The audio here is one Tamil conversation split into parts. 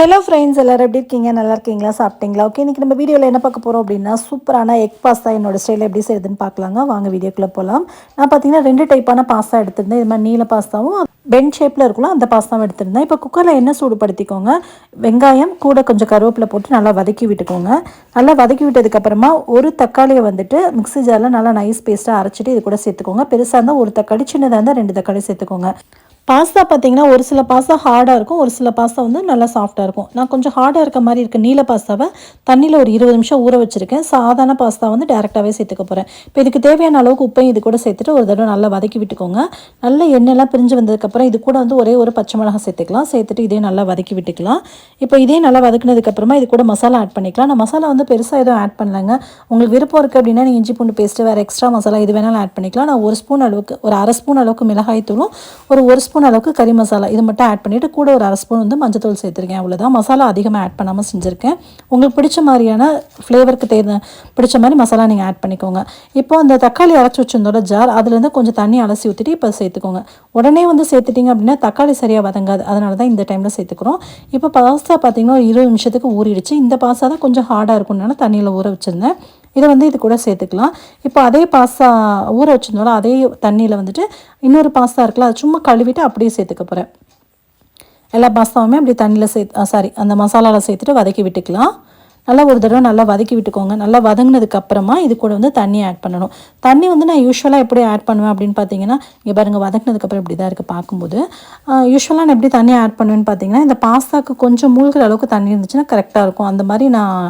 ஹலோ ஃப்ரெண்ட்ஸ் எல்லோரும் எப்படி இருக்கீங்க? நல்லா இருக்கீங்களா? சாப்பிட்டீங்களா? ஓகே இன்றைக்கி நம்ம வீடியோவில் என்ன பார்க்க போகிறோம் அப்படின்னா சூப்பரான எக் பாஸ்தா என்னோட ஸ்டைலில் எப்படி செய்யுதுன்னு பார்க்கலாங்க. வாங்க வீடியோக்குள்ளே போகலாம் நான் பார்த்தீங்கன்னா ரெண்டு டைப்பான பாஸ்தா எடுத்திருந்தேன். இது மாதிரி நீல பாஸ்தாவும் பென் ஷேப்பில் இருக்கலாம் அந்த பாஸ்தாவும் எடுத்திருந்தேன். இப்போ குக்கரில் என்ன சூடுபடுத்திக்கோங்க? வெங்காயம் கூட கொஞ்சம் கருவேப்பிலை போட்டு நல்லா வதக்கி விட்டுக்கோங்க. நல்லா வதக்கி விட்டதுக்கப்புறமா ஒரு தக்காளியை வந்துட்டு மிக்ஸி ஜாரில் நல்லா நைஸ் பேஸ்ட்டாக அரைச்சிட்டு இது கூட சேர்த்துக்கோங்க. பெருசாக இருந்தால் ஒரு தக்காளி சின்னதாக இருந்தால் ரெண்டு தக்காளி சேர்த்துக்கோங்க. பாஸ்தா பார்த்தீங்கன்னா ஒரு சில பாஸ்தா ஹார்டாக இருக்கும் ஒரு சில பாஸ்தா வந்து நல்லா சாஃப்டாக இருக்கும். நான் கொஞ்சம் ஹார்டாக இருக்க மாதிரி இருக்க நீல பாஸ்தாவை. தண்ணியில் ஒரு இருபது நிமிஷம் ஊற வச்சுருக்கேன். சாதாரண பாஸ்தா வந்து டேரெக்டாகவே சேர்த்துக்க போகிறேன் இப்போ இதுக்கு தேவையான அளவுக்கு உப்பையும் இது கூட சேர்த்துட்டு ஒரு தடவை நல்லா வதக்கி விட்டுக்கோங்க. நல்ல எண்ணெய்லாம் பிரிஞ்சு வந்ததுக்கப்புறம் இது கூட வந்து ஒரே ஒரு பச்சை மிளகா சேர்த்துக்கலாம். சேர்த்துட்டு இதே நல்லா வதக்கி விட்டுக்கலாம். இப்போ இதே நல்லா வதக்குனதுக்கப்புறமா இது கூட மசாலா ஆட் பண்ணிக்கலாம். நான் மசாலா வந்து பெருசாக எதுவும் ஆட் பண்ணலங்க. உங்களுக்கு விருப்பம் இருக்குது அப்படின்னா நீங்கள் இஞ்சி பூண்டு பேஸ்ட்டு வேறு எக்ஸ்ட்ரா மசாலா இது வேணாலும் ஆட் பண்ணிக்கலாம். நான் ஒரு ஸ்பூன் அளவுக்கு ஒரு அரை ஸ்பூன் அளவுக்கு மிளகாய் தூளும் ஒரு ஒரு ஸ்பூன் அளவுக்கு கறி மசாலா இது மட்டும் ஆட் பண்ணிவிட்டு கூட ஒரு அரை ஸ்பூன் வந்து மஞ்சத்தூள் சேர்த்துருக்கேன். அவ்வளோதான் மசாலா அதிகமாக ஆட் பண்ணாமல் செஞ்சுருக்கேன். உங்களுக்கு பிடிச்ச மாதிரியான ஃப்ளேவருக்கு தேர்ந்த பிடிச்ச மாதிரி மசாலா நீங்கள் ஆட் பண்ணிக்கோங்க. இப்போ அந்த தக்காளி அரைச்சி வச்சிருந்தோட ஜார் அதுலேருந்து கொஞ்சம் தண்ணி அலசி ஊற்றிட்டு இப்போ சேர்த்துக்கோங்க. உடனே வந்து சேர்த்துட்டிங்க அப்படின்னா தக்காளி சரியாக வதங்காது. அதனால தான் இந்த டைமில் சேர்த்துக்கிறோம். இப்போ பாஸ்தா பார்த்திங்கன்னா ஒரு இருபது நிமிஷத்துக்கு ஊறிடுச்சு. இந்த பாஸ்தா தான் கொஞ்சம் ஹார்டாக இருக்கும்னால தண்ணியில் ஊற வச்சுருந்தேன். இதை வந்து இது கூட சேர்த்துக்கலாம். இப்போ அதே பாஸ்தா ஊற வச்சுருந்தோம்ல அதே தண்ணியில் வந்துட்டு இன்னொரு பாஸ்தா இருக்குல்ல அது சும்மா கழுவிட்டு அப்படியே சேர்த்துக்க போகிறேன் எல்லா பாஸ்தாவுமே அப்படி தண்ணியில் சேர்த்து சாரி அந்த மசாலாவில் சேர்த்துட்டு வதக்கி விட்டுக்கலாம். நல்லா ஒரு தடவை நல்லா வதக்கி விட்டுக்கோங்க. நல்லா வதங்கினதுக்கு அப்புறமா இது கூட வந்து தண்ணி ஆட் பண்ணணும். தண்ணி வந்து நான் யூஸ்வலாக எப்படி ஆட் பண்ணுவேன் அப்படின்னு பார்த்தீங்கன்னா இங்கே பாருங்கள் வதக்கினதுக்கப்புறம் இப்படி தான் இருக்குது பார்க்கும்போது. யூஸ்வலாக நான் எப்படி தண்ணி ஆட் பண்ணுவேன்னு பார்த்தீங்கன்னா இந்த பாஸ்தாக்கு கொஞ்சம் மூழ்கிற அளவுக்கு தண்ணி இருந்துச்சுன்னா கரெக்டாக இருக்கும். அந்த மாதிரி நான்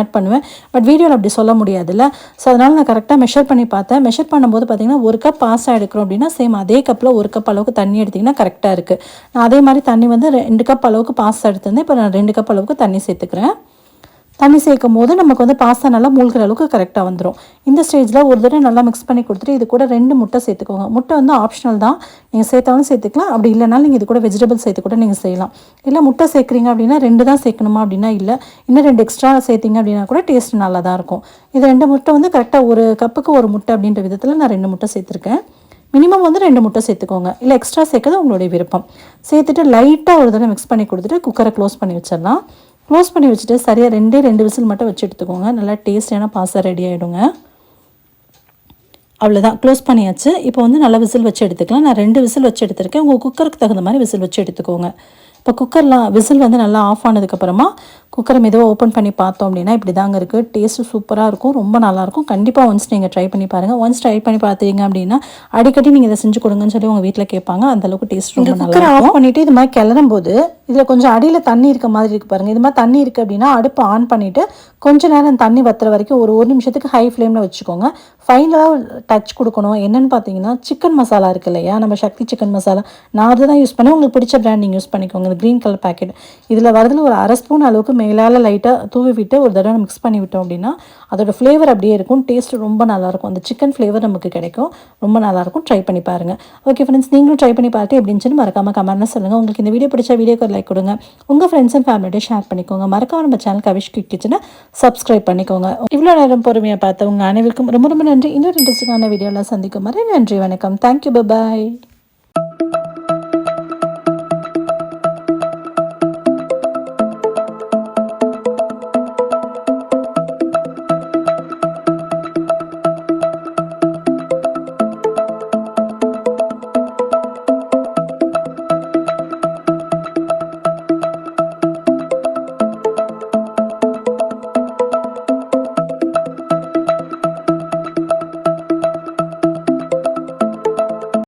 ஆட் பண்ணுவேன். பட் வீடியோவில் அப்படி சொல்ல முடியாதுல்ல. ஸோ அதனால் நான் கரெக்டாக மெஷர் பண்ணி பார்த்தேன். மெஷர் பண்ணும்போது பார்த்திங்கன்னா ஒரு கப் பாஸ்தா எடுக்கிறோம் அப்படின்னா சேம் அதே கப்பில் ஒரு கப் அளவுக்கு தண்ணி எடுத்திங்கன்னா கரெக்டாக இருக்குது நான் அதே மாதிரி தண்ணி வந்து ரெண்டு கப் அளவுக்கு பாஸ்தா எடுத்திருந்தேன். இப்போ நான் ரெண்டு கப் அளவுக்கு தண்ணி சேர்த்துக்கிறேன். தண்ணி சேர்க்கும் போது நமக்கு வந்து பாஸ்தா நல்லா மூழ்கிற அளவுக்கு கரெக்டாக வந்துடும் இந்த ஸ்டேஜில் ஒரு தடவை நல்லா மிக்ஸ் பண்ணி கொடுத்துட்டு இது கூட ரெண்டு முட்டை சேர்த்துக்கோங்க. முட்டை வந்து ஆப்ஷனல் தான். நீங்கள் சேர்த்தாலும் சேர்த்துக்கலாம். அப்படி இல்லைனாலும் நீங்கள் இது கூட வெஜிடபிள் சேர்த்து கூட நீங்கள் செய்யலாம். இல்லை முட்டை சேர்க்குறீங்க அப்படின்னா ரெண்டு தான் சேர்க்கணுமா அப்படின்னா இல்லை. இன்னும் ரெண்டு எக்ஸ்ட்ரா சேர்த்திங்க அப்படின்னா கூட டேஸ்ட் நல்லா தான் இருக்கும். இது ரெண்டு முட்டை வந்து கரெக்டாக ஒரு கப்புக்கு ஒரு முட்டை அப்படின்ற விதத்தில் நான் ரெண்டு முட்டை சேர்த்துருக்கேன். மினிமம் வந்து ரெண்டு முட்டை சேர்த்துக்கோங்க. இல்லை எக்ஸ்ட்ரா சேர்க்கறது உங்களுடைய விருப்பம். சேர்த்துட்டு லைட்டாக ஒரு தடவை மிக்ஸ் பண்ணி கொடுத்துட்டு குக்கரை க்ளோஸ் பண்ணி வச்சிடலாம். க்ளோஸ் பண்ணி வச்சுட்டு சரியாக ரெண்டே ரெண்டு விசில் மட்டும் வச்சு எடுத்துக்கோங்க. நல்லா டேஸ்டியான பாசா ரெடி ஆகிடுங்க அவ்வளோதான் க்ளோஸ் பண்ணியாச்சு. இப்போ வந்து நல்லா விசில் வச்சு எடுத்துக்கலாம். நான் ரெண்டு விசில் வச்சு எடுத்துருக்கேன். உங்கள் குக்கருக்கு தகுந்த மாதிரி விசில் வச்சு எடுத்துக்கோங்க. இப்போ குக்கர்லாம் விசில் வந்து நல்லா ஆஃப் ஆனதுக்கப்புறமா குக்கரை மெதுவாக ஓப்பன் பண்ணி பார்த்தோம் அப்படின்னா இப்படி தாங்க இருக்குது டேஸ்ட்டு சூப்பராக இருக்கும் ரொம்ப நல்லாயிருக்கும் கண்டிப்பாக ஒன்ஸ் நீங்கள் ட்ரை பண்ணி பாருங்கள் ஒன்ஸ் ட்ரை பண்ணி பார்த்தீங்க அப்படின்னா அடிக்கடி நீங்கள் இதை செஞ்சு கொடுங்கன்னு சொல்லி உங்கள் வீட்டில் கேட்பாங்க. அந்தளவுக்கு டேஸ்ட் ரொம்ப நல்லா ஆஃப் பண்ணிவிட்டு இது மாதிரி கிளறும் போது இதில் கொஞ்சம் அடியில் தண்ணி இருக்க மாதிரி இருக்குது பாருங்கள் இது மாதிரி தண்ணி இருக்குது அப்படின்னா அடுப்பு ஆன் பண்ணிவிட்டு கொஞ்ச நேரம் தண்ணி வத்துற வரைக்கும் ஒரு ஒரு நிமிஷத்துக்கு ஹை ஃப்ளேமில் வச்சுக்கோங்க. ஃபைனலாக டச் கொடுக்கணும். என்னென்னு பார்த்தீங்கன்னா சிக்கன் மசாலா இருக்குது இல்லையா? நம்ம சக்தி சிக்கன் மசாலா நான் அதை தான் யூஸ் பண்ணேன். உங்களுக்கு பிடிச்ச பிராண்ட் நீங்கள் யூஸ் பண்ணிக்கோங்க. இந்த க்ரீன் கலர் பேக்கெட் இதில் வரதுல ஒரு அரை ஸ்பூன் அளவுக்கு மேலால் லைட்டாக தூவி விட்டு ஒரு தடவை மிக்ஸ் பண்ணி விட்டோம் அப்படின்னா அதோடய ஃப்ளேவர் அப்படியே இருக்கும். டேஸ்ட் ரொம்ப நல்லாயிருக்கும். அந்த சிக்கன் ஃப்ளேவர் நமக்கு கிடைக்கும். ரொம்ப நல்லாயிருக்கும். ட்ரை பண்ணி பாருங்கள் ஓகே ஃப்ரெண்ட்ஸ் நீங்களும் ட்ரை பண்ணி பார்த்து எப்படின்னு சொல்லி மறக்காமல் கமெண்ட்னு சொல்லுங்கள் உங்களுக்கு இந்த வீடியோ பிடிச்ச வீடியோக்கு லைக் கொடுங்க. உங்கள் ஃப்ரெண்ட்ஸ் அண்ட் ஃபேமிலியோட ஷேர் பண்ணிக்கோங்க. மறக்காம நம்ம சேனல் கவிஷ் கிச்சனை சப்ஸ்கிரைப் பண்ணிக்கோங்க. இவ்வளோ நேரம் பொறுமையாக பார்த்தவங்க அனைவருக்கும் ரொம்ப ரொம்ப நன்றி. இன்னொரு இன்ட்ரெஸ்டிங்கான வீடியோவில் சந்திக்கும் மாதிரி நன்றி வணக்கம். Thank you bye